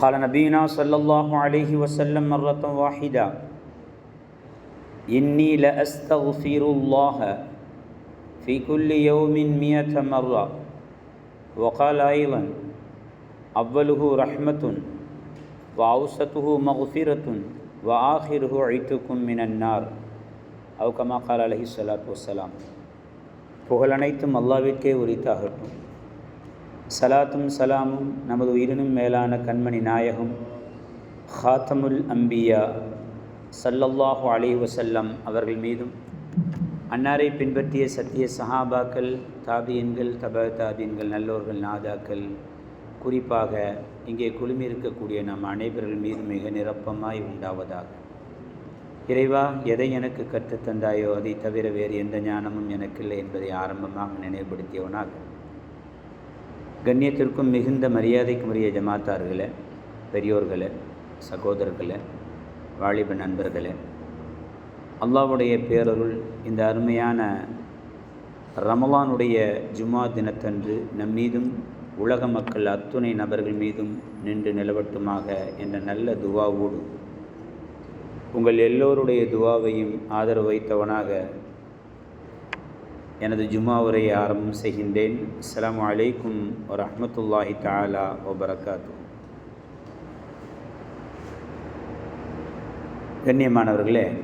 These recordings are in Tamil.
قال نبينا صلى الله عليه وسلم مرة واحدة إني لأستغفر الله في كل يوم مئة مرة وقال أيضا أوله رحمة وأوسطه مغفرة وآخره عتق من النار أو كما قال عليه الصلاة والسلام புகழ் அனைத்தும் அல்லாவிற்கே உரித்தாகட்டும் சலாத்தும் சலாமும் நமது உயிரினும் மேலான கண்மணி நாயகம் ஹாத்தமுல் அம்பியா சல்லல்லாஹு அலி வசல்லம் அவர்கள் மீதும் அன்னாரை பின்பற்றிய சத்திய சஹாபாக்கள் தாபியன்கள் தப தாபியன்கள் நல்லோர்கள் நாதாக்கள் குறிப்பாக இங்கே குழுமி இருக்கக்கூடிய நம் அனைவர்கள் மீது மிக நிரப்பமாய் உண்டாவதாக. இறைவா எதை எனக்கு கற்றுத் தந்தாயோ அதை தவிர வேறு எந்த ஞானமும் எனக்கில்லை என்பதை ஆரம்பமாக நினைவுபடுத்தியவனாக கண்ணியத்திற்கும் மிகுந்த மரியாதைக்கும் உரிய ஜமாத்தார்களை பெரியோர்களை சகோதரர்களை வாலிப நண்பர்களே அல்லாவுடைய பேரருள் இந்த அருமையான ரமலானுடைய ஜுமா தினத்தன்று நம் மீதும் உலக மக்கள் அத்துணை நபர்கள் மீதும் நின்று நிலவட்டுமாக என்ற நல்ல துவாவோடு உங்கள் எல்லோருடைய துவாவையும் ஆதரவு வைத்தவனாக எனது ஜுமா உரையை ஆரம்பம் செய்கின்றேன். அஸ்லாம் அலைக்கும் வரமத்துல்லாஹி தாலா வபரகாத்து. கண்ணியமானவர்களே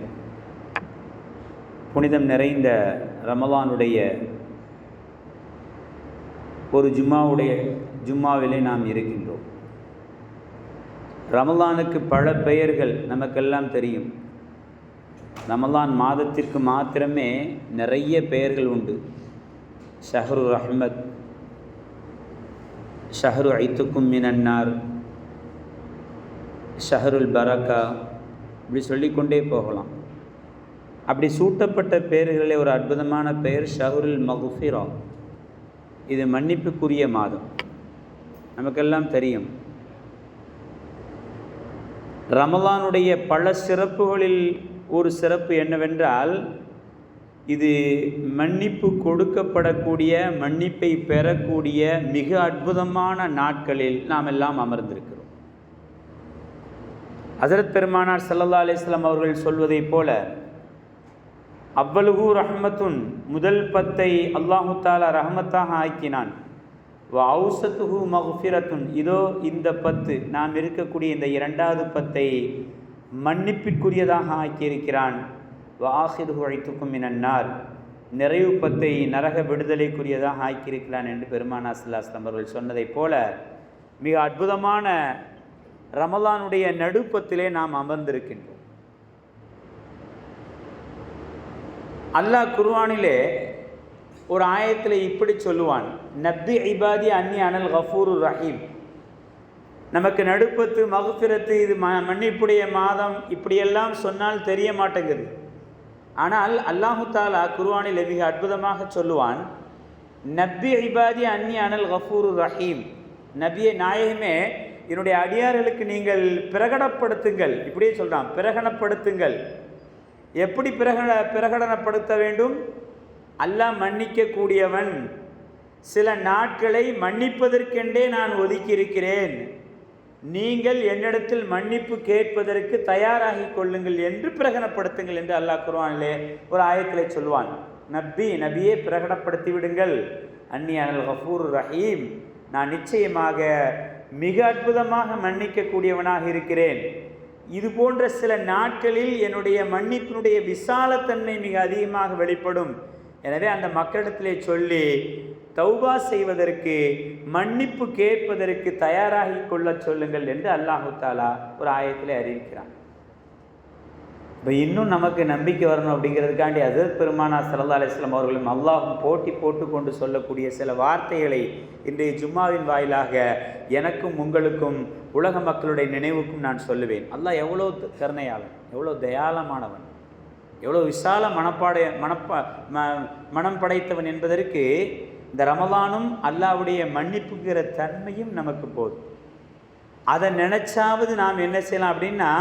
புனிதம் நிறைந்த ரமலானுடைய ஒரு ஜும்மாவுடைய ஜும்மாவிலே நாம் இருக்கின்றோம். ரமலானுக்கு பல பெயர்கள் நமக்கெல்லாம் தெரியும். ரமலான் மாதத்திற்கு மாத்திரமே நிறைய பெயர்கள் உண்டு. ஷஹரு அஹ்மத் ஷஹரு ஐத்துக்கும் மினன்னார் ஷஹருல் பரக்கா இப்படி சொல்லிக்கொண்டே போகலாம். அப்படி சூட்டப்பட்ட பெயர்களில் ஒரு அற்புதமான பெயர் ஷஹருல் மகுஃபிரா இது மன்னிப்புக்குரிய மாதம். நமக்கெல்லாம் தெரியும். ரமலானுடைய பல சிறப்புகளில் ஒரு சிறப்பு என்னவென்றால் இது மன்னிப்பு கொடுக்கப்படக்கூடிய மன்னிப்பை பெறக்கூடிய மிக அற்புதமான நாட்களில் நாம் எல்லாம் அமர்ந்திருக்கிறோம். ஹசரத் பெருமானார் சல்லல்லா அலிஸ்லாம் அவர்கள் சொல்வதைப் போல அவ்வளவு ரஹமத்துன் முதல் பத்தை அல்லாஹு தாலா ரஹமத்தாக ஆக்கினான். அவுசத்துஹு மகுஃபிரத்துன் இதோ இந்த பத்து நாம் இருக்கக்கூடிய இந்த இரண்டாவது பத்தை மன்னிப்பிற்குரியதாக ஆக்கியிருக்கிறான். வாஹிரு அழைத்துக்கும் இனன்னார் நிறைவு பத்தை நரக விடுதலைக்குரியதாக ஆக்கியிருக்கிறான் என்று பெருமானா சல்லாஸ்லாம் அவர்கள் சொன்னதைப் போல மிக அற்புதமான ரமலானுடைய நடுப்பத்திலே நாம் அமர்ந்திருக்கின்றோம். அல்லாஹ் குர்வானிலே ஒரு ஆயத்தில் இப்படி சொல்லுவான் நப்பி ஐபாதி அன்னி அனல் கஃபூரு ரஹீம். நமக்கு நடுப்பத்து மகுத்திரத்து இது ம மன்னிப்புடைய மாதம் இப்படியெல்லாம் சொன்னால் தெரிய மாட்டேங்குது. ஆனால் அல்லாஹு தாலா குர்வானில் மிக அற்புதமாக சொல்லுவான் நபி ஐபாதி அன்னி அனல் கஃபூரு ரஹீம். நபிய நாயகமே என்னுடைய அடியார்களுக்கு நீங்கள் பிரகடப்படுத்துங்கள் இப்படியே சொல்கிறான் பிரகடப்படுத்துங்கள் எப்படி பிரகட பிரகடனப்படுத்த வேண்டும்? அல்லாஹ் மன்னிக்கக்கூடியவன். சில நாட்களை மன்னிப்பதற்கென்றே நான் ஒதுக்கியிருக்கிறேன். நீங்கள் என்னிடத்தில் மன்னிப்பு கேட்பதற்கு தயாராகி கொள்ளுங்கள் என்று பிரகடனப்படுத்துங்கள் என்று அல்லாஹ் குருவானிலே ஒரு ஆயத்திலே சொல்வான். நபி நபியை பிரகடப்படுத்தி விடுங்கள். அன்னி ஹஃபூர் ரஹீம். நான் நிச்சயமாக மிக அற்புதமாக மன்னிக்கக்கூடியவனாக இருக்கிறேன். இது போன்ற சில நாட்களில் என்னுடைய மன்னிப்பினுடைய விசாலத்தன்மை மிக அதிகமாக வெளிப்படும். எனவே அந்த மக்களிடத்திலே சொல்லி தௌபா செய்வதற்கு மன்னிப்பு கேட்பதற்கு தயாராகி கொள்ள சொல்லுங்கள் என்று அல்லாஹு தாலா ஒரு ஆயத்தில் அறிவிக்கிறான். இப்போ இன்னும் நமக்கு நம்பிக்கை வரணும் அப்படிங்கிறதுக்காண்டி அசரத் பெருமானா சல்லா அலிஸ்லாம் அவர்களும் அல்லாஹும் போட்டி போட்டு கொண்டு சொல்லக்கூடிய சில வார்த்தைகளை இன்றைய ஜும்மாவின் வாயிலாக எனக்கும் உங்களுக்கும் உலக மக்களுடைய நினைவுக்கும் நான் சொல்லுவேன். அல்லாஹ் எவ்வளோ கருணையாளன் எவ்வளோ தயாளமானவன் எவ்வளோ விசால மனப்பாடைய மனப்பா ம மனம் படைத்தவன் என்பதற்கு இந்த ரமலானும் அல்லாவுடைய மன்னிப்புங்கிற தன்மையும் நமக்கு போதும். அதை நினச்சாவது நாம் என்ன செய்யலாம் அப்படின்னா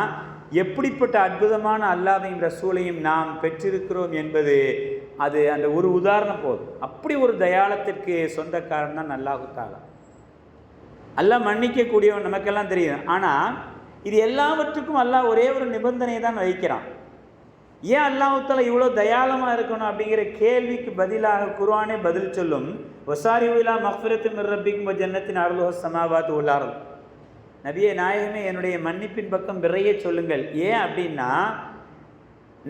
எப்படிப்பட்ட அற்புதமான அல்லாவையும் ரசூலையும் நாம் பெற்றிருக்கிறோம் என்பது அது அந்த ஒரு உதாரணம் போதும். அப்படி ஒரு தயாளத்திற்கு சொந்தக்காரன் தான் அல்லாஹு தாலா. அல்லாஹ் மன்னிக்கக்கூடியவன் நமக்கெல்லாம் தெரியும். ஆனால் இது எல்லாவற்றுக்கும் அல்லாஹ் ஒரே ஒரு நிபந்தனையை தான் வைக்கிறான் ஏன் அல்லாஹால இவ்வளோ தயாளமாக இருக்கணும் அப்படிங்கிற கேள்விக்கு பதிலாக குர்ஆனே பதில் சொல்லும். ஒசாரி உலா மஃபரத்து மிர்ரபிக்கும் ஜன்னத்தின் அருளோ சமாவாத் உள்ளாரல் நபியே நாயகமே என்னுடைய மன்னிப்பின் பக்கம் விரைய சொல்லுங்கள். ஏன் அப்படின்னா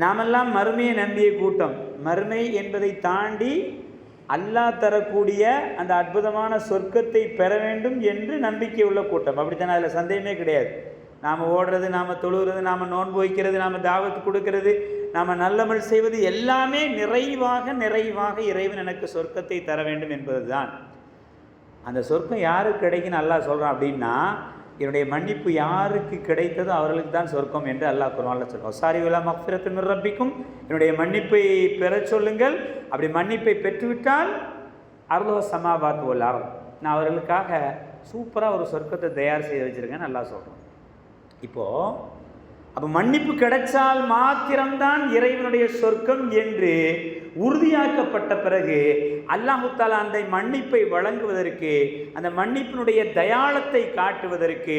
நாமெல்லாம் மறுமையை நம்பிய கூட்டம். மறுமை என்பதை தாண்டி அல்லாஹ் தரக்கூடிய அந்த அற்புதமான சொர்க்கத்தை பெற வேண்டும் என்று நம்பிக்கை உள்ள கூட்டம். அப்படித்தானே அதில் சந்தேகமே கிடையாது. நாம் ஓடுறது நாம் தொழுகிறது நாம் நோன்பு வைக்கிறது நாம் தாவத்து கொடுக்கறது நாம் நல்லமல் செய்வது எல்லாமே நிறைவாக நிறைவாக இறைவன் எனக்கு சொர்க்கத்தை தர வேண்டும் என்பதுதான். அந்த சொர்க்கம் யாருக்கு கிடைக்குன்னு அல்லாஹ் சொல்கிறான் அப்படின்னா என்னுடைய மன்னிப்பு யாருக்கு கிடைத்ததோ அவர்களுக்கு தான் சொர்க்கம் என்று அல்லாஹ் குர்ஆன்ல சொல்கிறோம் சாரி விழா மக்ஃபிரத்து மிர்ரப்பிக்கும் என்னுடைய மன்னிப்பை பெறச் சொல்லுங்கள். அப்படி மன்னிப்பை பெற்றுவிட்டால் அருளோ சமாபாத் உள்ளார் நான் அவர்களுக்காக சூப்பராக ஒரு சொர்க்கத்தை தயார் செய்து வச்சுருக்கேன்னு நல்லா சொல்கிறோம் இப்போது அப்போ மன்னிப்பு கிடைச்சால் மாத்திரம்தான் இறைவனுடைய சொர்க்கம் என்று உறுதியாக்கப்பட்ட பிறகு அல்லாஹுத்தாலா அந்த மன்னிப்பை வழங்குவதற்கு அந்த மன்னிப்பினுடைய தயாளத்தை காட்டுவதற்கு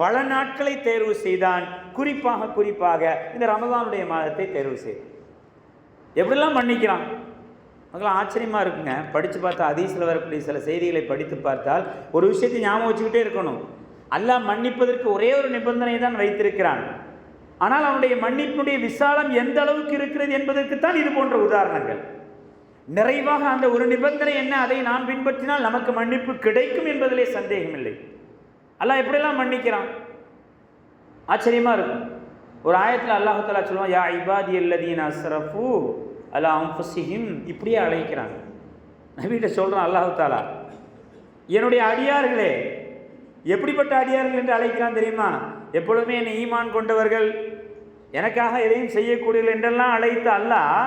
பல நாட்களை தேர்வு செய்தான். குறிப்பாக குறிப்பாக இந்த ரமதானுடைய மாதத்தை தேர்வு செய்தான். எப்படிலாம் மன்னிக்கிறான்? அதெல்லாம் ஆச்சரியமாக இருக்குங்க. படித்து பார்த்தா அதீசில் வரக்கூடிய சில செய்திகளை படித்து பார்த்தால் ஒரு விஷயத்தை ஞாபகம் வச்சுக்கிட்டே இருக்கணும். அல்லாஹ் மன்னிப்பதற்கு ஒரே ஒரு நிபந்தனை தான் வைத்திருக்கிறான். ஆனால் அவனுடைய மன்னிப்பினுடைய விசாலம் எந்த அளவுக்கு இருக்கிறது என்பதற்குத்தான் இது போன்ற உதாரணங்கள். நிறைவாக அந்த ஒரு நிபந்தனை என்ன? அதை நாம் பின்பற்றினால் நமக்கு மன்னிப்பு கிடைக்கும் என்பதிலே சந்தேகமில்லை. அல்லாஹ் எப்படியெல்லாம் மன்னிக்கிறான்? ஆச்சரியமாக இருக்கும். ஒரு ஆயத்தில் அல்லாஹு சொல்லுவான் யா இபாதி அல்லதீன் அஸ்ரஃபு அலா அம்புசிஹிம் இப்படியே அழைக்கிறாங்க நவீட்ட சொல்கிறான் அல்லாஹு தாலா என்னுடைய அடியார்களே எப்படிப்பட்ட அடியார்கள் என்று அழைக்கிறான் தெரியுமா? எப்பொழுதுமே என்னை ஈமான் கொண்டவர்கள் எனக்காக எதையும் செய்யக்கூடியவர்கள் என்றெல்லாம் அழைத்து அல்லாஹ்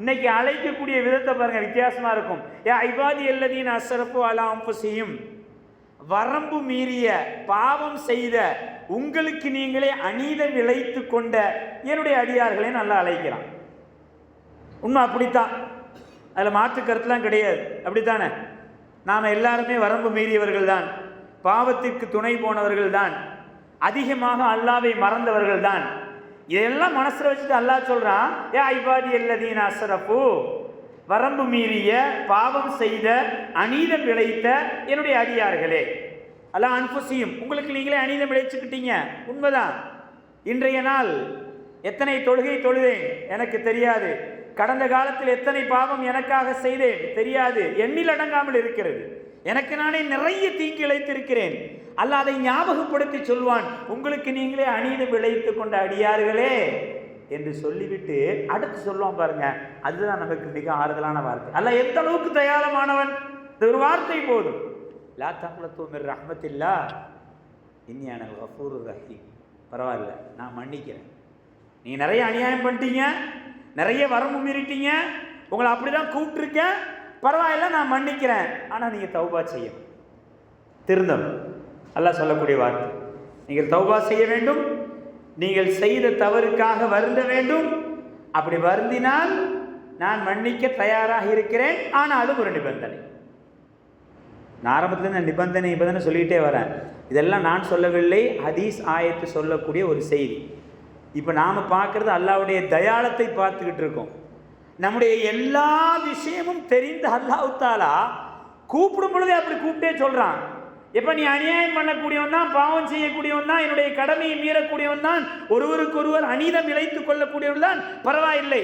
இன்னைக்கு அழைக்கக்கூடிய விதத்தை பாருங்கள் வித்தியாசமாக இருக்கும். ஏ ஐபாதி அல்லதீன் அசரப்பு அலா செய்யும் வரம்பு மீறிய பாவம் செய்த உங்களுக்கு நீங்களே அநீதம் இழைத்து கொண்ட என்னுடைய அடியார்களை நல்லா அழைக்கிறான். உண்மை அப்படித்தான். அதில் மாற்று கருத்துலாம் கிடையாது. அப்படித்தானே? நாம் எல்லாருமே வரம்பு மீறியவர்கள் தான் பாவத்திற்கு துணை போனவர்கள் தான் அதிகமாக அல்லாவை மறந்தவர்கள் தான் இதெல்லாம் மனசில் வச்சுட்டு அல்லாஹ் சொல்கிறான் ஏ ஐபாடி எல்லதீன் அசரப்பு வரம்பு மீறிய பாவம் செய்த அநீதம் விளைத்த என்னுடைய அடியார்களே. அல்லாஹ் அன்புசியும் உங்களுக்கு நீங்களே அநீதம் விளைச்சுக்கிட்டீங்க உண்மைதான். இன்றைய நாள் எத்தனை தொழுகை தொழுதேன்? எனக்கு தெரியாது. கடந்த காலத்தில் எத்தனை பாவம் எனக்காக செய்தேன்? தெரியாது. எண்ணில் அடங்காமல் இருக்கிறது. எனக்கு நானே நிறைய தீங்கு இழைத்திருக்கிறேன். அல்ல அதை ஞாபகப்படுத்தி சொல்வான். உங்களுக்கு நீங்களே அநீதம் விளைத்து கொண்ட அடியார்களே என்று சொல்லிவிட்டு அடுத்து சொல்லுவான் பாருங்க. அதுதான் நமக்கு மிக ஆறுதலான வார்த்தை. அல்ல எந்த அளவுக்கு தயாரமானவன் ஒரு வார்த்தை போதும். லா தகுலத்து ரஹமத்தில்லா. ரஹ்மத்தில்லா கஃபூர் ரஹீம். பரவாயில்ல நான் மன்னிக்கிறேன். நீங்கள் நிறைய அநியாயம் பண்ணிட்டீங்க நிறைய வரம்பு மீறிட்டீங்க உங்களை அப்படி தான் கூப்பிட்டுருக்கேன். பரவாயில்ல நான் மன்னிக்கிறேன். ஆனால் நீங்கள் தௌபா செய்யணும். திருந்தம் அல்லாஹ் சொல்லக்கூடிய வார்த்தை. நீங்கள் தௌபா செய்ய வேண்டும். நீங்கள் செய்த தவறுக்காக வருந்த வேண்டும். அப்படி வருந்தினால் நான் மன்னிக்க தயாராக இருக்கிறேன். ஆனாலும் ஒரு நிபந்தனை. நான் ஆரம்பத்தில் இந்த நிபந்தனை நிபந்தனை சொல்லிக்கிட்டே வரேன். இதெல்லாம் நான் சொல்லவில்லை. ஹதீஸ் ஆயத்து சொல்லக்கூடிய ஒரு செய்தி. இப்போ நாம் பார்க்குறது அல்லாவுடைய தயாளத்தை பார்த்துக்கிட்டு இருக்கோம். நம்முடைய எல்லா விஷயமும் தெரிந்த அல்லாவுத்தாலா கூப்பிடும் பொழுதே அப்படி கூப்பிட்டே சொல்கிறான் எப்போ நீ அநியாயம் பண்ணக்கூடியவன் தான் பாவம் செய்யக்கூடியவன் தான் என்னுடைய கடமையை மீறக்கூடியவன் தான் ஒருவருக்கொருவர் அநீதம் இழைத்துக் கொள்ளக்கூடியவன் தான் பரவாயில்லை.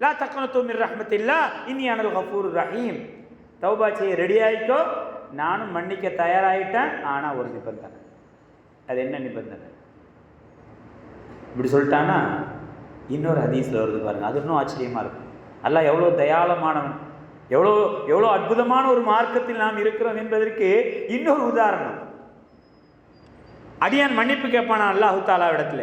லா தக்கனத்து மிர் ரஹ்மத்தில்லா இனி அனல் ஹபூர் ரஹீம். தௌபா செய்ய ரெடி ஆகிட்டோ நானும் மன்னிக்க தயாராகிட்டேன் ஆனால் ஒரு நிபந்தனை. அது என்ன நிபந்தனை? இப்படி சொல்லிட்டானா? இன்னொரு ஹதீஸில் வருது பாருங்கள் அது இன்னும் ஆச்சரியமாக இருக்கும். அல்ல எவ்வளோ தயாளமானவன் எவ்வளோ எவ்வளோ அற்புதமான ஒரு மார்க்கத்தில் நாம் இருக்கிறோம் என்பதற்கு இன்னொரு உதாரணம். அடியான் மன்னிப்பு கேட்பானா அல்லாஹு தாலா இடத்துல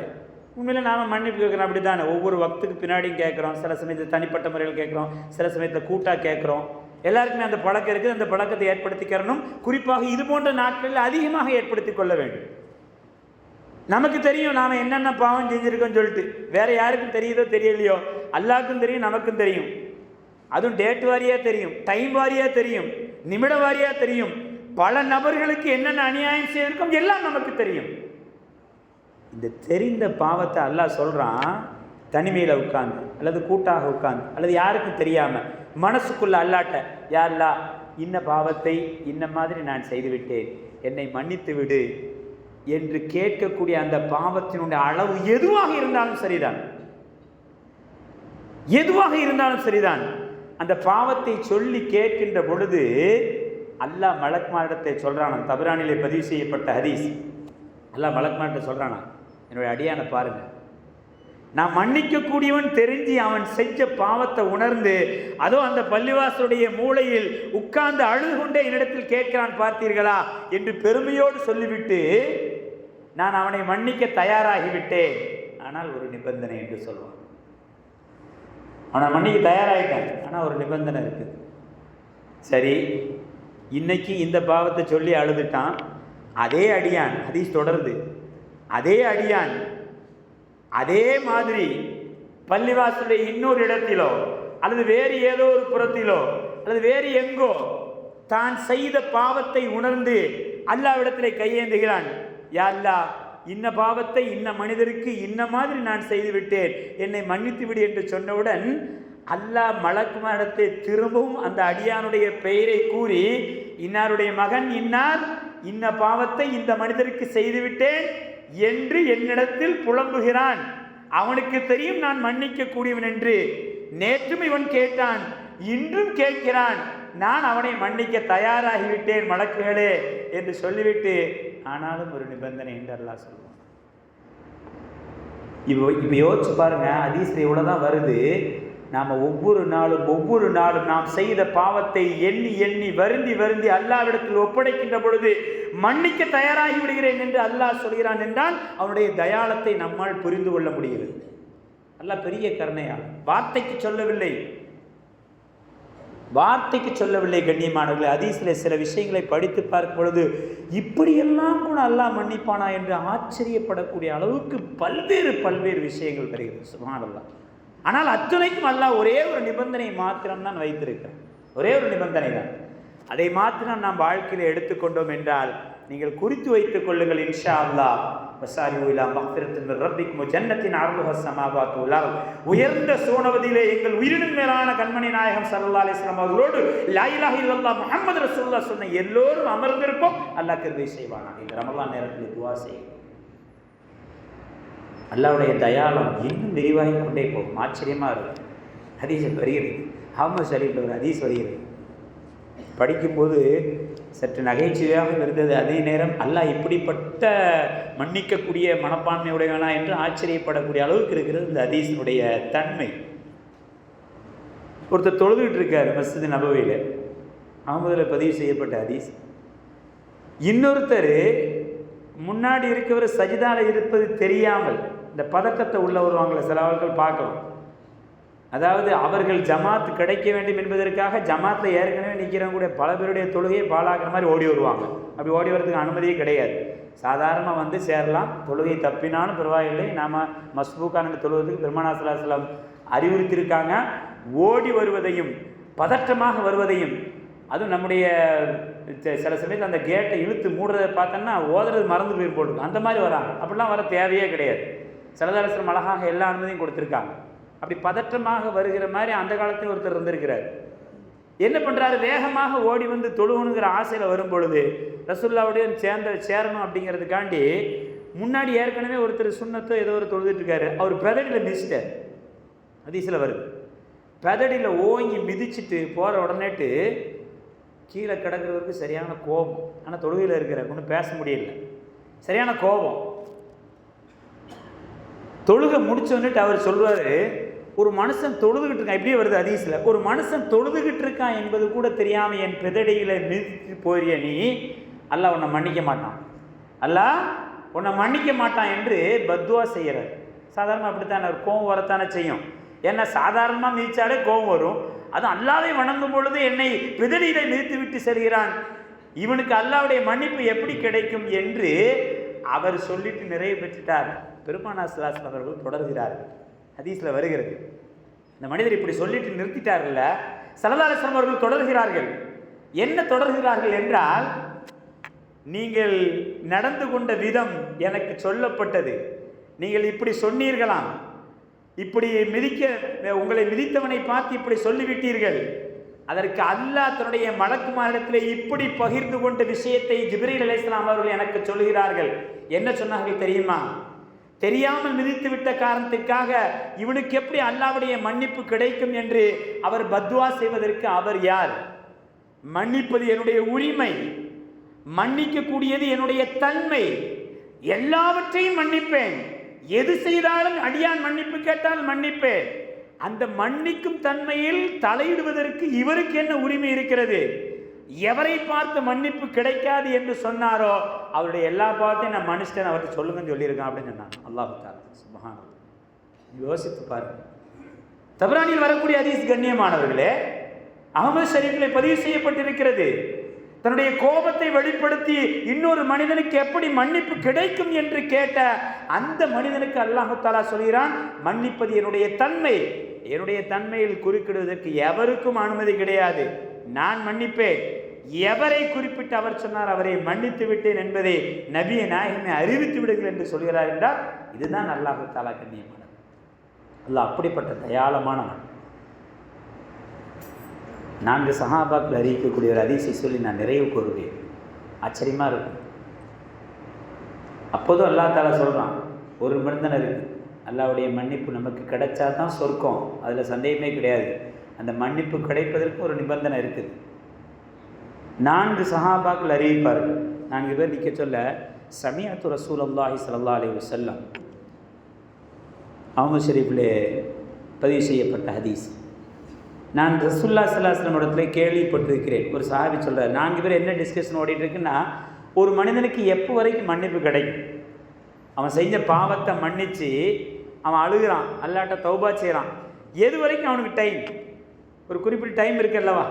உண்மையில் நாம் மன்னிப்பு கேட்குறோம் அப்படி தானே ஒவ்வொரு வக்துக்கு பின்னாடியும் கேட்குறோம். சில சமயத்தில் தனிப்பட்ட முறையில் கேட்குறோம். சில சமயத்தில் கூட்டாக கேட்குறோம். எல்லாருக்குமே அந்த பழக்கம் இருக்குது. அந்த பழக்கத்தை ஏற்படுத்திக்கிறனும். குறிப்பாக இது போன்ற நாட்களில் அதிகமாக ஏற்படுத்தி கொள்ள வேண்டும். நமக்கு தெரியும் நாம் என்னென்ன பாவம் செஞ்சுருக்கோம்னு சொல்லிட்டு. வேறு யாருக்கும் தெரியுதோ தெரியலையோ? அல்லாக்கும் தெரியும் நமக்கும் தெரியும். அதுவும் டேட் வாரியாக தெரியும் டைம் வாரியாக தெரியும் நிமிட வாரியாக தெரியும். பல நபர்களுக்கு என்னென்ன அநியாயம் செய்திருக்கோம் எல்லாம் நமக்கு தெரியும். இந்த தெரிந்த பாவத்தை அல்லாஹ் சொல்கிறான் தனிமையில் உட்காந்து அல்லது கூட்டாக உட்காந்து அல்லது யாருக்கும் தெரியாமல் மனசுக்குள்ள அல்லாட்ட யார்லா இன்ன பாவத்தை இன்ன மாதிரி நான் செய்துவிட்டேன். என்னை மன்னித்து விடு. என்று கேட்கக்கூடிய அந்த பாவத்தினுடைய அளவு எதுவாக இருந்தாலும் சரிதான். எதுவாக இருந்தாலும் சரிதான். அந்த பாவத்தை சொல்லி கேட்கின்ற பொழுது அல்லாஹ் மலக்மாரிடத்தை சொல்கிறான் தபிரானிலே பதிவு செய்யப்பட்ட ஹரீஸ் அல்லாஹ் மலக்மாரிட்ட சொல்கிறானா என்னுடைய அடியானை பாருங்கள் நான் மன்னிக்கக்கூடியவன் தெரிஞ்சு அவன் செஞ்ச பாவத்தை உணர்ந்து அதோ அந்த பள்ளிவாசனுடைய மூளையில் உட்கார்ந்து அழுது கொண்டே என்னிடத்தில் கேட்கிறான் பார்த்தீர்களா? என்று பெருமையோடு சொல்லிவிட்டு நான் அவனை மன்னிக்க தயாராகிவிட்டேன். ஆனால் ஒரு நிபந்தனை என்று சொல்வான் அவனை மன்னிக்க தயாராகிட்டான். ஆனால் ஒரு நிபந்தனை இருக்குது. சரி இன்னைக்கு இந்த பாவத்தை சொல்லி அழுதுட்டான். அதே அடியான் அதையும் தொடருது. அதே அடியான் அதே மாதிரி பள்ளிவாசலுடைய இன்னொரு இடத்திலோ அல்லது வேறு ஏதோ ஒரு புறத்திலோ அல்லது வேறு எங்கோ தான் செய்த பாவத்தை உணர்ந்து அல்லாவிடத்திலே கையேந்துகிறான். யா இன்ன பாவத்தை இன்ன மனிதருக்கு இன்ன மாதிரி நான் செய்துவிட்டேன் என்னை மன்னித்து விடு என்று சொன்னவுடன் அல்லாஹ் மலக்குமாரத்தை திரும்பவும் அந்த அடியானுடைய பெயரை கூறி இன்னாருடைய மகன் இன்னார் இன்ன பாவத்தை இந்த மனிதருக்கு செய்துவிட்டேன் என்று என்னிடத்தில் புலம்புகிறான். அவனுக்கு தெரியும் நான் மன்னிக்க கூடியவன் என்று. நேற்றும் இவன் கேட்டான் இன்றும் கேட்கிறான் நான் அவனை மன்னிக்க தயாராகிவிட்டேன் மலக்குகளே என்று சொல்லிவிட்டு ஆனாலும் ஒரு நிபந்தனை என்று அல்லா சொல்லுவான். இப்போ இப்போ யோசிச்சு பாருங்க அதீஷையோடு தான் வருது. நாம் ஒவ்வொரு நாளும் ஒவ்வொரு நாளும் நாம் செய்த பாவத்தை எண்ணி எண்ணி வருந்தி வருந்தி அல்லாவிடத்தில் ஒப்படைக்கின்ற பொழுது மன்னிக்க தயாராகி விடுகிறேன் என்று அல்லாஹ் சொல்கிறான் என்றால் அவனுடைய தயாளத்தை நம்மால் புரிந்து கொள்ள முடிகிறது. அல்லாஹ் பெரிய கருணையா வார்த்தைக்கு சொல்லவில்லை. வார்த்தைக்கு சொல்லவில்லை கண்ணியமானவர்களே அதீசில சில விஷயங்களை படித்து பார்க்கும் பொழுது இப்படியெல்லாம் கூட அல்லாஹ் மன்னிப்பானா என்று ஆச்சரியப்படக்கூடிய அளவுக்கு பல்வேறு பல்வேறு விஷயங்கள் வருகிறது சுமானல்லாம் ஆனால் அத்துணைக்கும் அல்லாஹ் ஒரே ஒரு நிபந்தனை மாத்திரம்தான் வைத்திருக்கிறேன். ஒரே ஒரு நிபந்தனை தான் அதை மாத்திரம் நாம் வாழ்க்கையில் எடுத்துக்கொண்டோம் என்றால் நீங்கள் குறித்து வைத்துக் கொள்ளுங்கள் இன்ஷா அல்லாஹ் வசாரி உலா மக்பிரத்தின் ரப்பிக்கும் ஜன்னத்தின் அருள்ஹ சமாபாத்து உலால் உயர்ந்த சோனவதியிலே எங்கள் உயிரினும் மேலான கண்மணி நாயகம் சல்லா அலிஸ்லாம் அவர்களோடு லாயிலாக இல்லல்லா முகமது ரசூல்லா சொன்ன எல்லோரும் அமர்ந்திருப்போம். அல்லாஹ் கிருபை செய்வானாக. இந்த ரமலான் நேரத்தில் துவா செய்யும் அல்லாவுடைய தயாளம் இன்னும் விரிவாகி கொண்டே போகும். ஆச்சரியமாக இருக்கும். ஹதீஸ் வருகிறது அஹமது ஷரீஃபில் ஒரு ஹதீஸ் வருகிறது படிக்கும்போது சற்று நகைச்சுவையாக இருந்தது. அதே நேரம் அல்லாஹ் இப்படிப்பட்ட மன்னிக்கக்கூடிய மனப்பான்மையுடையவனா என்று ஆச்சரியப்படக்கூடிய அளவுக்கு இருக்கிறது இந்த ஹதீஸினுடைய தன்மை. ஒருத்தர் தொழுதுகிட்டு இருக்கார் மஸ்ஜித் நபவையில். அகமதில் பதிவு செய்யப்பட்ட ஹதீஸ். இன்னொருத்தர் முன்னாடி இருக்கவர் சஜிதால இருப்பது தெரியாமல் இந்த பதக்கத்தை உள்ள வருவாங்களே சில அவர்கள் பார்க்கலாம். அதாவது அவர்கள் ஜமாத் கிடைக்க வேண்டும் என்பதற்காக ஜமாத்தில் ஏற்கனவே நிற்கிறவங்க கூட பல பேருடைய தொழுகையை பாழாக்குற மாதிரி ஓடி வருவாங்க. அப்படி ஓடி வரதுக்கு அனுமதியே கிடையாது. சாதாரணமாக வந்து சேரலாம். தொழுகை தப்பினாலும் பரவாயில்லை. நாம் மஸ்பூக்கான தொழுவதுக்கு பெருமானாசலாசலம் அறிவுறுத்தியிருக்காங்க. ஓடி வருவதையும் பதற்றமாக வருவதையும் அதுவும் நம்முடைய ச- சில சமயத்தில் அந்த கேட்டை இழுத்து மூடுறதை பார்த்தோன்னா ஓதுறது மறந்து போய் போட்டுருக்கும் அந்த மாதிரி வராங்க. அப்படிலாம் வர தேவையே கிடையாது. சிலதாரசரம் அழகாக எல்லா அனுமதியும் கொடுத்துருக்காங்க. அப்படி பதற்றமாக வருகிற மாதிரி அந்த காலத்தில் ஒருத்தர் இருந்திருக்கிறார். என்ன பண்ணுறாரு வேகமாக ஓடி வந்து தொழுகணுங்கிற ஆசையில் வரும் பொழுது ரசுல்லாவுடைய சேர்ந்த சேரணும் அப்படிங்கிறதுக்காண்டி முன்னாடி ஏற்கனவே ஒருத்தர் சுண்ணத்தோ ஏதோ ஒரு தொழுதுட்டுருக்காரு அவர் பெதடியில் மிதிச்சிட்டார். அதிசயில் வருது. பெதடியில் ஓங்கி மிதிச்சிட்டு போகிற உடனேட்டு கீழே கிடக்கிறவருக்கு சரியான கோபம். ஆனால் தொழுகையில் இருக்கிற ஒன்றும் பேச முடியல. சரியான கோபம். தொழுகை முடிச்சோன்னுட்டு அவர் சொல்வார் ஒரு மனுஷன் தொழுதுகிட்டு இருக்கான். இப்படியே வருது அதீசில் ஒரு மனுஷன் தொழுதுகிட்டு இருக்கான் என்பது கூட தெரியாமல் என் பிதடையில் நிறுத்தி போறிய நீ அல்ல உன்னை மன்னிக்க மாட்டான். அல்லாஹ் உன்னை மன்னிக்க மாட்டான் என்று பத்வா செய்கிறார் சாதாரணமாக அப்படித்தானே? ஒரு கோவம் வரத்தானே செய்யும். ஏன்னா சாதாரணமாக மிதித்தாலே கோவம் வரும். அதுவும் அல்லாவை வணங்கும் பொழுது என்னை பிதடியில் நிறுத்தி விட்டு செல்கிறான். இவனுக்கு அல்லாவுடைய மன்னிப்பு எப்படி கிடைக்கும் என்று அவர் சொல்லிட்டு நிறைவு பெற்றுட்டார். பெருமானா சிலாசன் அவர்கள் தொடர்கிறார்கள். ஹதீஸில் வருகிறது. இந்த மனிதர் இப்படி சொல்லிட்டு நிறுத்திட்டார்கள்ல சலதாலேஸ்வரம் அவர்கள் தொடர்கிறார்கள். என்ன தொடர்கிறார்கள் என்றால் நீங்கள் நடந்து கொண்ட விதம் எனக்கு சொல்லப்பட்டது. நீங்கள் இப்படி சொன்னீர்களாம். இப்படி மிதிக்க உங்களை மிதித்தவனை பார்த்து இப்படி சொல்லிவிட்டீர்கள். அதற்கு அல்லாஹ் தன்னுடைய மலக்குமாரிடத்திலே இப்படி பகிர்ந்து கொண்ட விஷயத்தை ஜிப்ரீல் அலையாம் அவர்கள் எனக்கு சொல்கிறார்கள் என்ன சொன்னார்கள் தெரியுமா? தெரியாமல் மிதித்து விட்ட காரணத்துக்காக இவனுக்கு எப்படி அல்லாவுடைய மன்னிப்பு கிடைக்கும் என்று அவர் பத்வா செய்வதற்கு அவர் யார்? மன்னிப்பது என்னுடைய உரிமை. மன்னிக்கக்கூடியது என்னுடைய தன்மை. எல்லாவற்றையும் மன்னிப்பேன். எது செய்தாலும் அடியான் மன்னிப்பு கேட்டால் மன்னிப்பேன். அந்த மன்னிக்கும் தன்மையில் தலையிடுவதற்கு இவருக்கு என்ன உரிமை இருக்கிறது? எவரை பார்த்து மன்னிப்பு கிடைக்காது என்று சொன்னாரோ அவருடைய எல்லா பாவத்தையும் நான் மன்னிச்சிட்டேன் அவர்கிட்ட சொல்லுங்கன்னு சொல்லியிருக்கேன் அப்படின்னு சொன்னாங்க அல்லாஹ் சுபஹான் யோசித்து பாருங்க தபரானில் வரக்கூடிய அதீஸ் கண்ணியமானவர்களே அகமது ஷரீஃபில் பதிவு செய்யப்பட்டிருக்கிறது. தன்னுடைய கோபத்தை வெளிப்படுத்தி இன்னொரு மனிதனுக்கு எப்படி மன்னிப்பு கிடைக்கும் என்று கேட்ட அந்த மனிதனுக்கு அல்லாஹு தாலா சொல்கிறான் மன்னிப்பது என்னுடைய தன்மை. என்னுடைய தன்மையில் குறுக்கிடுவதற்கு எவருக்கும் அனுமதி கிடையாது. நான் மன்னிப்பேன். எவரை குறிப்பிட்டு அவர் சொன்னார் அவரை மன்னித்து விட்டேன் என்பதை நபிய நாயகனை அறிவித்து விடுங்கள் என்று சொல்கிறார் என்றால் இதுதான் அல்லாஹு தாலா கண்ணியமானது. அல்ல அப்படிப்பட்ட தயாளமானவன். நான்கு சஹாபாக்கள் அறிவிக்கக்கூடிய ஒரு அதிசை சொல்லி நான் நிறைவு கூறுவேன். ஆச்சரியமாக இருக்கும். அப்போதும் அல்லா தாலா சொல்கிறான் ஒரு மனிதன் இருக்குது அல்லாவுடைய மன்னிப்பு நமக்கு கிடைச்சா தான் சொர்க்கம். அதில் சந்தேகமே கிடையாது. அந்த மன்னிப்பு கிடைப்பதற்கு ஒரு நிபந்தனை இருக்குது. நான்கு சஹாபாக்கள் அறிவிப்பார்கள். நான்கு பேர் நிற்க சொல்ல சமியாத்து ரசூல் அல்லாஹி சல்லா அலி வசல்லம் அவங்க ஷெரீஃபில் பதிவு செய்யப்பட்ட ஹதீஸ். நான் ரசுல்லா சல்லாஸ்லம் இடத்துல கேள்விப்பட்டிருக்கிறேன். ஒரு சஹாபி சொல்கிறார் நான்கு பேர் என்ன டிஸ்கஷன் ஓடிட்டுருக்குன்னா ஒரு மனிதனுக்கு எப்போ வரைக்கும் மன்னிப்பு கிடைக்கும்? அவன் செஞ்ச பாவத்தை மன்னித்து அவன் அழுகிறான் அல்லாட்ட தௌபா செய்கிறான் எது வரைக்கும் அவனுக்கு டைம் ஒரு குறிப்பிட்ட டைம் இருக்குல்லவா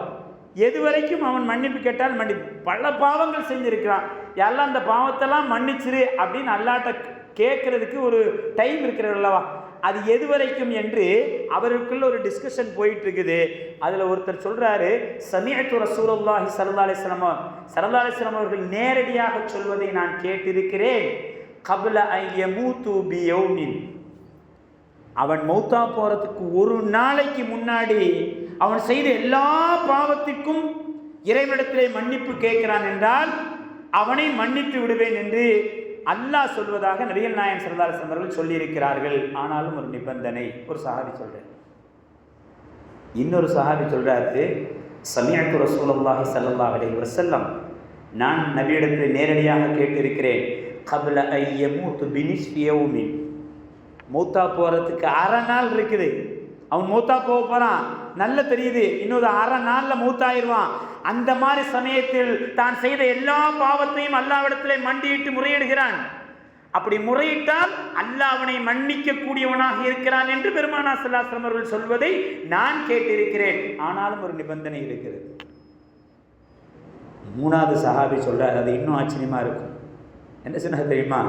எது வரைக்கும் அவன் மன்னிப்பு கேட்டால் மன்னிப்பு. பல பாவங்கள் செஞ்சுருக்கிறான். எல்லாம் அந்த பாவத்தெல்லாம் மன்னிச்சிரு அப்படின்னு அல்லாட்ட கேட்கறதுக்கு ஒரு டைம் இருக்கிறது அல்லவா? அது எது வரைக்கும் என்று அவருக்குள்ள ஒரு டிஸ்கஷன் போயிட்டு இருக்குது அதில் ஒருத்தர் சொல்கிறாரு சமியத்து ரசூலுல்லாஹி சல்லா அலிஸ்லாம் சல்லா அலிஸ்லாம் அவர்கள் நேரடியாக சொல்வதை நான் கேட்டிருக்கிறேன். கபல பி அவன் மௌத்தா போகிறதுக்கு ஒரு நாளைக்கு முன்னாடி அவன் செய்த எல்லா பாவத்திற்கும் இறைவனிடத்திலே மன்னிப்பு கேட்கிறான் என்றால் அவனை மன்னித்து விடுவேன் என்று அல்லாஹ் சொல்வதாக நபிகள் நாயன் சரதாரசன் அவர்கள் சொல்லியிருக்கிறார்கள். ஆனாலும் ஒரு நிபந்தனை ஒரு சஹாபி சொல்றார். இன்னொரு சஹாபி சொல்றாரு சமயத்து ரசூலுல்லாஹி ஸல்லல்லாஹு ஒரு செல்லம் நான் நபியிடத்தில் நேரடியாக கேட்டிருக்கிறேன். கபல ஐயமூத்து பினிஸ்ஃபி யௌமின். மூத்தா போகிறதுக்கு அரை நாள் இருக்குது. அவன் மூத்தா போக போகிறான் நல்ல தெரியுது. இன்னொரு அரை நாளில் மூத்தாயிருவான். அந்த மாதிரி சமயத்தில் தான் செய்த எல்லா பாவத்தையும் அல்லாவிடத்தில் மண்டியிட்டு முறையிடுகிறான். அப்படி முறையிட்டால் அல்லாஹ் அவனை மன்னிக்க கூடியவனாக இருக்கிறான் என்று பெருமானா சல்லாஸ்லம் அவர்கள் சொல்வதை நான் கேட்டிருக்கிறேன். ஆனாலும் ஒரு நிபந்தனை இருக்கிறது. மூணாவது சஹாபி சொல்றார் அது இன்னும் ஆச்சரியமா இருக்கும். என்ன சொன்னார் தெரியுமா?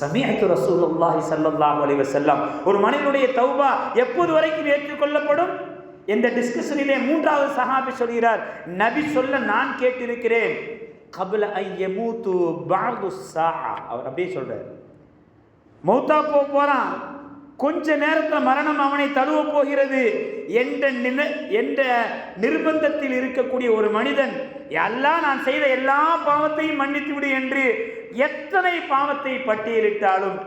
சமீஅத்து ரசூலுல்லாஹி சல்லாஹ் அலைவ செல்லம் ஒரு மனிதனுடைய தௌபா எப்போது வரைக்கும் ஏற்றுக்கொள்ளப்படும்? இந்த டிஸ்கஷனிலே மூன்றாவது சஹாபி சொல்கிறார் நபி சொல்ல நான் கேட்டிருக்கிறேன். கபல ஐயமூத்து பாகு சா அவர் அப்படியே சொல்றார் மௌத்தா போக போறான். கொஞ்ச நேரத்தில் மரணம் அவனை தழுவ போகிறது. என்ற நின என்ற நிர்பந்தத்தில் இருக்கக்கூடிய ஒரு மனிதன் எல்லாம் நான் செய்த எல்லா பாவத்தையும் மன்னித்து விடு என்று எத்தனை பாவத்தை பட்டியலிட்டாலும்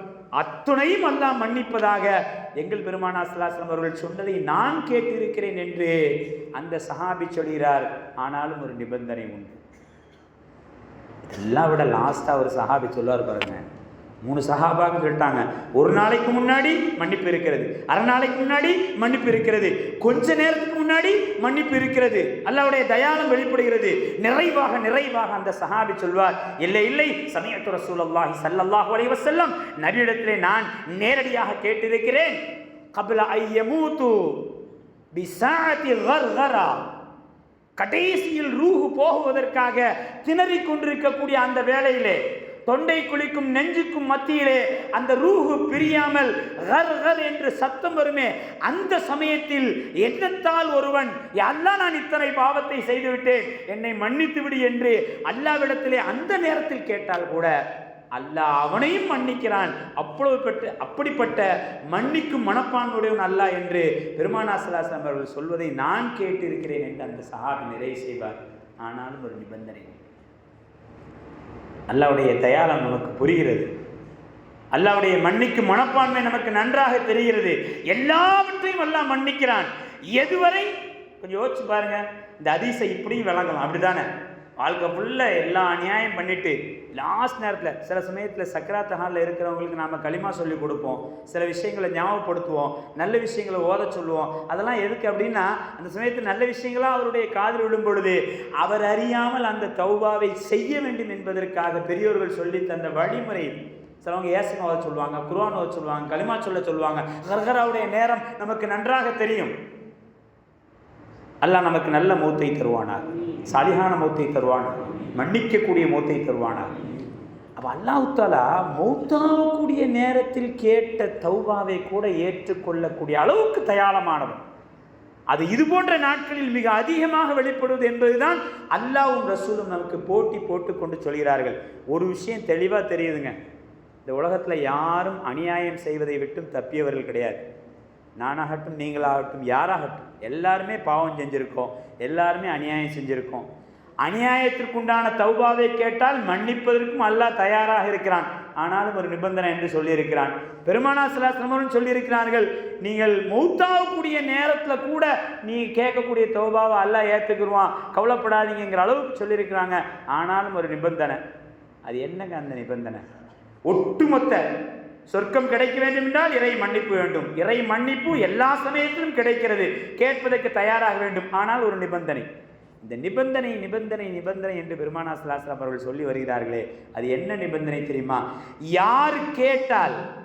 அத்துணையும் அல்லாஹ் மன்னிப்பதாக எங்கள் பெருமானா சலாசலம் அவர்கள் சொன்னதை நான் கேட்டிருக்கிறேன் என்று அந்த சஹாபி சொல்கிறார். ஆனாலும் ஒரு நிபந்தனை உண்டு. எல்லாம் விட லாஸ்ட்டாக ஒரு சஹாபி சொல்லுவார் பாருங்க. மூணு சஹாபாக்கு சொல்லிட்டாங்க. ஒரு நாளைக்கு முன்னாடி மன்னிப்பு இருக்கிறது. அரை நாளைக்கு முன்னாடி மன்னிப்பு இருக்கிறது. கொஞ்ச நேரத்துக்கு முன்னாடி மன்னிப்பு இருக்கிறது. அல்லாவுடைய தயானம் வெளிப்படுகிறது. நிறைவாக நிறைவாக அந்த சஹாபி சொல்வார் இல்லை இல்லை சமயத்துற ரசூலுல்லாஹி சல்லல்லாஹ் வரைவ செல்லம் நபியிடத்திலே நான் நேரடியாக கேட்டிருக்கிறேன். கபில ஐயமூத்து பிசாஅத்தி கர்கரா. கடைசியில் ரூஹு போகுவதற்காக திணறிக் கொண்டிருக்கக்கூடிய அந்த வேளையிலே தொண்டை குளிக்கும் நெஞ்சுக்கும் மத்தியிலே அந்த ரூஹு பிரியாமல் ஹர் ஹர் என்று சத்தம் வருமே அந்த சமயத்தில் எண்ணத்தால் ஒருவன் அல்லாஹ் நான் இத்தனை பாவத்தை செய்துவிட்டேன் என்னை மன்னித்து விடு என்று அல்லாவிடத்திலே அந்த நேரத்தில் கேட்டால் கூட அல்லாஹ் அவனையும் மன்னிக்கிறான். அப்பொழுது அப்படிப்பட்ட மன்னிக்கும் மனப்பான்மையுடையவன் அல்ல என்று பெருமானாசலாசம் அவர்கள் சொல்வதை நான் கேட்டிருக்கிறேன் என்று அந்த சஹாபி நிறைவு செய்வார். ஆனாலும் ஒரு நிபந்தனை. அல்லாவுடைய தயாளம் நமக்கு புரிகிறது. அல்லாவுடைய மன்னிக்கும் மனப்பான்மை நமக்கு நன்றாக தெரிகிறது. எல்லாவற்றையும் அல்லாஹ் மன்னிக்கிறான். எதுவரை? கொஞ்சம் யோசிச்சு பாருங்க. இந்த அதிசை இப்படியும் விளங்கலாம். அப்படிதானே வாழ்க்கை ஃபுல்லாக எல்லா அநியாயம் பண்ணிவிட்டு லாஸ்ட் நேரத்தில் சில சமயத்தில் சக்கராத்த ஹாலில் இருக்கிறவங்களுக்கு நாம் களிமா சொல்லி கொடுப்போம். சில விஷயங்களை ஞாபகப்படுத்துவோம். நல்ல விஷயங்களை ஓத சொல்லுவோம். அதெல்லாம் எதுக்கு அப்படின்னா அந்த சமயத்தில் நல்ல விஷயங்களாக அவருடைய காதில் விழும் பொழுது அவர் அறியாமல் அந்த தௌபாவை செய்ய வேண்டும் என்பதற்காக பெரியோர்கள் சொல்லி தந்த வழிமுறை. சிலவங்க ஏசன் ஓத சொல்லுவாங்க குர்ஆன் சொல்லுவாங்க களிமா சொல்ல சொல்லுவாங்க. கர்கராவுடைய நேரம் நமக்கு நன்றாக தெரியும். அல்லாஹ் நமக்கு நல்ல மூத்தை தருவானார் சாலிகான மூத்தை தருவானார் மன்னிக்கக்கூடிய மூத்தை தருவானார் அப்போ அல்லாஹுத்தாலா மௌத்தாகக்கூடிய நேரத்தில் கேட்ட தௌபாவை கூட ஏற்றுக்கொள்ளக்கூடிய அளவுக்கு தயாளமானவன். அது இது போன்ற நாட்களில் மிக அதிகமாக வெளிப்படுவது என்பதுதான் அல்லாவும் ரசூலும் நமக்கு போட்டி போட்டு கொண்டு சொல்கிறார்கள். ஒரு விஷயம் தெளிவாக தெரியுதுங்க. இந்த உலகத்தில் யாரும் அநியாயம் செய்வதை விட்டும் தப்பியவர்கள் கிடையாது. நானாகட்டும் நீங்களாகட்டும் யாராகட்டும் எல்லாருமே பாவம் செஞ்சுருக்கோம். எல்லாருமே அநியாயம் செஞ்சுருக்கோம். அநியாயத்திற்குண்டான தௌபாவை கேட்டால் மன்னிப்பதற்கும் அல்லாஹ் தயாராக இருக்கிறான். ஆனாலும் ஒரு நிபந்தனை என்று சொல்லியிருக்கிறான். பெருமானா சிலாசிரமரும் சொல்லியிருக்கிறார்கள் நீங்கள் மௌத்தாகக்கூடிய நேரத்தில் கூட நீ கேட்கக்கூடிய தௌபாவை அல்லாஹ் ஏற்றுக்குருவான் கவலைப்படாதீங்கிற அளவுக்கு சொல்லியிருக்கிறாங்க. ஆனாலும் ஒரு நிபந்தனை. அது என்னங்க அந்த நிபந்தனை? ஒட்டுமொத்த சொர்க்கம் கிடைக்க வேண்டும் என்றால் இறை மன்னிப்பு வேண்டும். இறை மன்னிப்பு எல்லா சமயத்திலும் கிடைக்கிறது. கேட்பதற்கு தயாராக வேண்டும். ஆனால் ஒரு நிபந்தனை. இந்த நிபந்தனை நிபந்தனை நிபந்தனை என்று பெருமானா சலாஸ்லாம் அவர்கள் சொல்லி வருகிறார்களே. அது என்ன நிபந்தனை தெரியுமா? யார் கேட்டால்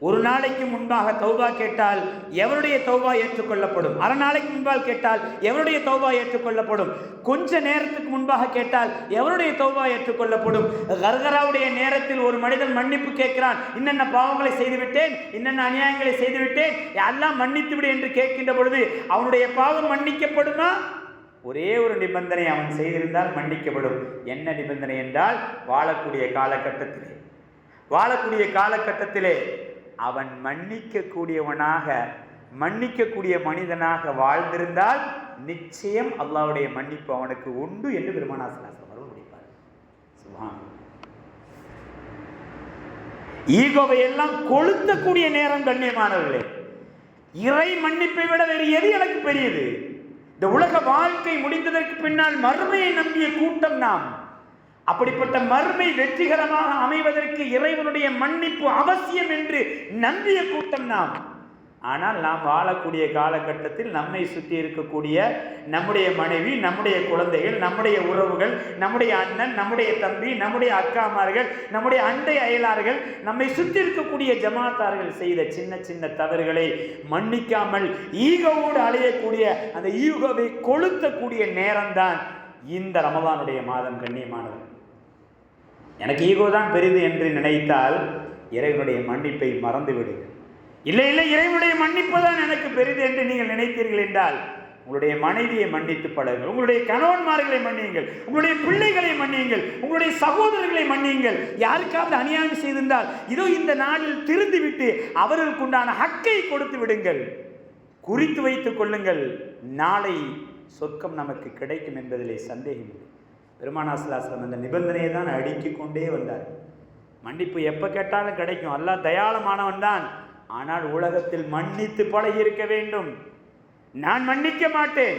ஒரு நாளைக்கு முன்பாக தௌபா கேட்டால் எவருடைய தௌபா ஏற்றுக்கொள்ளப்படும்? அரை நாளைக்கு முன்பால் கேட்டால் எவருடைய தௌபா ஏற்றுக்கொள்ளப்படும்? கொஞ்ச நேரத்துக்கு முன்பாக கேட்டால் எவருடைய தௌபா ஏற்றுக்கொள்ளப்படும்? கர்கராவுடைய நேரத்தில் ஒரு மனிதன் மன்னிப்பு கேட்கிறான். இன்னென்ன பாவங்களை செய்துவிட்டேன்? இன்னென்ன அநியாயங்களை செய்துவிட்டேன்? எல்லாம் மன்னித்து விடு என்று கேட்கின்ற பொழுது அவனுடைய பாவம் மன்னிக்கப்படுமா? ஒரே ஒரு நிபந்தனை அவன் செய்திருந்தால் மன்னிக்கப்படும். என்ன நிபந்தனை என்றால் வாழக்கூடிய காலகட்டத்திலே. வாழக்கூடிய காலகட்டத்திலே அவன் மன்னிக்கக்கூடியவனாக மன்னிக்கக்கூடிய மனிதனாக வாழ்ந்திருந்தால் நிச்சயம் அல்லாவுடைய மன்னிப்பு அவனுக்கு உண்டு என்று பெருமானாசிராசன் அவர்கள் முடிப்பார். சுபான் ஈகோவை எல்லாம் கொளுத்தக்கூடிய நேரம் கண்ணியமானவர்களே. இறை மன்னிப்பை விட வேறு எது எனக்கு பெரியது? இந்த உலக வாழ்க்கை முடிந்ததற்கு பின்னால் மறுமையை நம்பிய கூட்டம் நாம். அப்படிப்பட்ட மறுமை வெற்றிகரமாக அமைவதற்கு இறைவனுடைய மன்னிப்பு அவசியம் என்று நம்பிய கூட்டம் நாம். ஆனால் நாம் வாழக்கூடிய காலகட்டத்தில் நம்மை சுற்றி இருக்கக்கூடிய நம்முடைய மனைவி நம்முடைய குழந்தைகள் நம்முடைய உறவுகள் நம்முடைய அண்ணன் நம்முடைய தம்பி நம்முடைய அக்காமார்கள் நம்முடைய அண்டை அயலார்கள் நம்மை சுற்றி இருக்கக்கூடிய ஜமாத்தார்கள் செய்த சின்ன சின்ன தவறுகளை மன்னிக்காமல் ஈகோவோடு அலையக்கூடிய அந்த ஈகோவை கொளுத்தக்கூடிய நேரம்தான் இந்த ரமதானுடைய மாதம் கண்ணியமானது. எனக்கு ஈகோ தான் பெரிது என்று நினைத்தால் இறைவனுடைய மன்னிப்பை மறந்து விடுங்கள் இல்லை இல்லை இறைவனுடைய மன்னிப்பு தான் எனக்கு பெரிது என்று நீங்கள் நினைத்தீர்கள் என்றால் உங்களுடைய மனைவியை மன்னித்து பழகுங்கள் உங்களுடைய கணவன்மார்களை மன்னியுங்கள் உங்களுடைய பிள்ளைகளை மன்னியுங்கள் உங்களுடைய சகோதரர்களை மன்னியுங்கள். யாருக்காவது அநியாயம் செய்திருந்தால் இதோ இந்த நாளில் திருந்திவிட்டு அவர்களுக்குண்டான ஹக்கை கொடுத்து விடுங்கள். குறித்து வைத்துக் கொள்ளுங்கள். நாளை சொர்க்கம் நமக்கு கிடைக்கும் என்பதிலே சந்தேகம் இல்லை அந்த நிபந்தனையை தான் அடுக்கி கொண்டே வந்தார். மன்னிப்பு எப்போ கேட்டாலும் கிடைக்கும். எல்லாம் தயாளமானவன் தான். ஆனால் உலகத்தில் மன்னித்து பழகி இருக்க வேண்டும். நான் மன்னிக்க மாட்டேன்.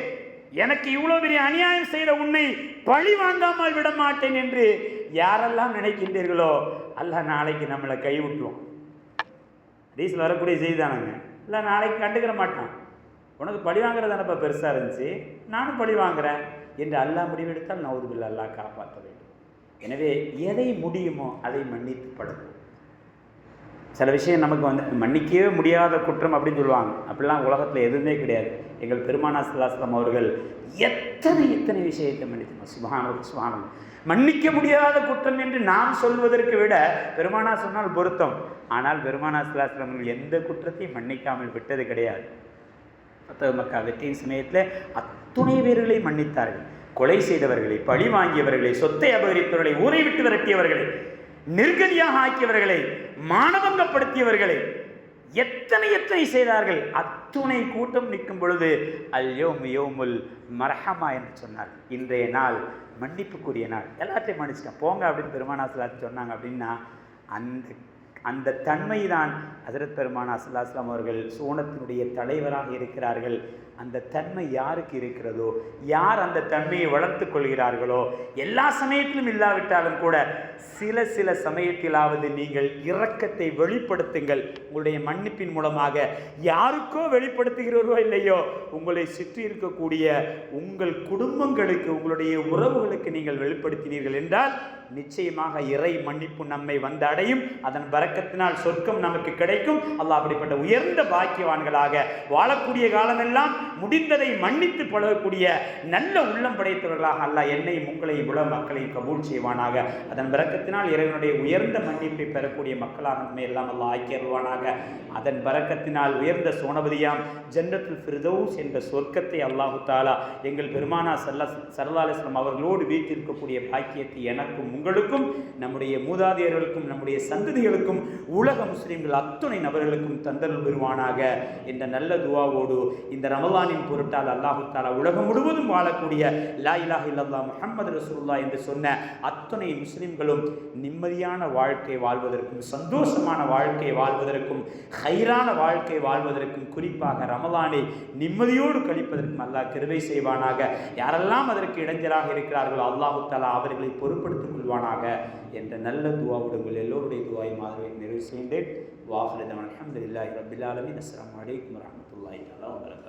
எனக்கு இவ்வளோ பெரிய அநியாயம் செய்த உன்னை பழி வாங்காமல் விட மாட்டேன் என்று யாரெல்லாம் நினைக்கின்றீர்களோ அல்ல நாளைக்கு நம்மளை கைவிட்டுவோம் ரீஸில் வரக்கூடிய செய்திதானங்க இல்லை நாளைக்கு கண்டுக்கிற மாட்டான். உனக்கு பழி வாங்குறது தானப்பா பெருசாக இருந்துச்சு? நானும் பழி வாங்குறேன். என்று அல்லாஹ் முடிவெடுத்தால் நவுதுபில் அல்லாஹ் காப்பாற்ற வேண்டும். எனவே எதை முடியுமோ அதை மன்னித்து பழகும் சில விஷயம் நமக்கு வந்து மன்னிக்கவே முடியாத குற்றம் அப்படின்னு சொல்லுவாங்க. அப்படிலாம் உலகத்தில் எதுவுமே கிடையாது. எங்கள் பெருமானா சல்லாஸ்லாம் அவர்கள் எத்தனை எத்தனை விஷயத்தை மன்னித்தோம் சுபானம் சுபானம் மன்னிக்க முடியாத குற்றம் என்று நாம் சொல்வதற்கு விட பெருமானா சொன்னால் பொருத்தம். ஆனால் பெருமானா சிலாஸ்லாம் எந்த குற்றத்தையும் மன்னிக்காமல் விட்டது கிடையாது. மக்கா வெற்றியின் சமயத்தில் அத்துணை பேர்களை மன்னித்தார்கள். கொலை செய்தவர்களை பழி வாங்கியவர்களை சொத்தை அபகரித்தவர்களை ஊரை விட்டு விரட்டியவர்களை நெருக்கடியாக ஆக்கியவர்களை மானபங்கப்படுத்தியவர்களை எத்தனை எத்தனை செய்தார்கள்? அத்துணை கூட்டம் நிற்கும் பொழுது அல் யோம் யோமுல் மரஹமா என்று சொன்னார் இன்றைய நாள் மன்னிப்புக்குரிய நாள். எல்லாத்தையும் மன்னிச்சிட்டேன். போங்க அப்படின்னு பெருமானா சொன்னாங்க அப்படின்னா அந்த அந்த தன்மை தான் ஹசரத் பெருமானா சல்லாஸ்லாம் அவர்கள் சோனத்தினுடைய தலைவராக இருக்கிறார்கள். அந்த தன்மை யாருக்கு இருக்கிறதோ யார் அந்த தன்மையை வளர்த்து கொள்கிறார்களோ எல்லா சமயத்திலும் இல்லாவிட்டாலும் கூட சில சில சமயத்திலாவது நீங்கள் இரக்கத்தை வெளிப்படுத்துங்கள். உங்களுடைய மன்னிப்பின் மூலமாக யாருக்கோ வெளிப்படுத்துகிறவரோ இல்லையோ உங்களை சுற்றி இருக்கக்கூடிய உங்கள் குடும்பங்களுக்கு உங்களுடைய உறவுகளுக்கு நீங்கள் வெளிப்படுத்தினீர்கள் என்றால் நிச்சயமாக இறை மன்னிப்பு நம்மை வந்து அடையும். அதன் வழக்கத்தினால் சொர்க்கம் நமக்கு கிடைக்கும். அல்லாஹ் அப்படிப்பட்ட உயர்ந்த பாக்கியவான்களாக வாழக்கூடிய காலமெல்லாம் முடிந்ததை மன்னித்து பழகக்கூடிய நல்ல உள்ளம் படைத்தவர்களாக அல்லாஹ் என்னையும் உங்களையும் உல மக்களையும் கபூல் செய்வானாக. அதன் பறக்கத்தினால் இறைவனுடைய உயர்ந்த மன்னிப்பை பெறக்கூடிய மக்களாக நம்மை எல்லாம் அல்லாஹ் ஆக்கியருவானாக அதன் பறக்கத்தினால் உயர்ந்த சோனபதியாம் ஜன்னத்துல் ஃபிர்தௌஸ் என்ற சொர்க்கத்தை அல்லாஹு தாலா எங்கள் பெருமானா சல்லா சரலாலிஸ்லாம் அவர்களோடு வீட்டிருக்கக்கூடிய பாக்கியத்தை எனக்கும் உங்களுக்கும் நம்முடைய மூதாதையர்களுக்கும் நம்முடைய சந்ததிகளுக்கும் உலக முஸ்லிம்கள் அத்துணை நபர்களுக்கும் தந்தல் பெறுவானாக என்ற நல்ல துவாவோடு இந்த ரமலானின் பொருட்டால் அல்லாஹு தாலா உலகம் முழுவதும் வாழக்கூடிய லா இலாஹ் இல்லல்லா முஹம்மது ரசூல்லா என்று சொன்ன அத்துணை முஸ்லீம்களும் நிம்மதியான வாழ்க்கை வாழ்வதற்கும் சந்தோஷமான வாழ்க்கை வாழ்வதற்கும் ஹைரான வாழ்க்கை வாழ்வதற்கும் குறிப்பாக ரமலானை நிம்மதியோடு கழிப்பதற்கும் அல்லாஹ் கிருவை செய்வானாக. யாரெல்லாம் அதற்கு இடைஞ்சலாக இருக்கிறார்களோ அல்லாஹு தாலா அவர்களை பொருட்படுத்திக் கொள்வானாக என்ற நல்ல துவாவுடன் விடுங்கள். எல்லோருடைய துவாய் மாதிரி நிறைவு செய்தேன் வாஹிரதன் அலமதுல்லாஹி ரபில் ஆலமின் அஸ்லாம் வலைக்கம் வரமத்துல்லாஹி தலா வரகாத்து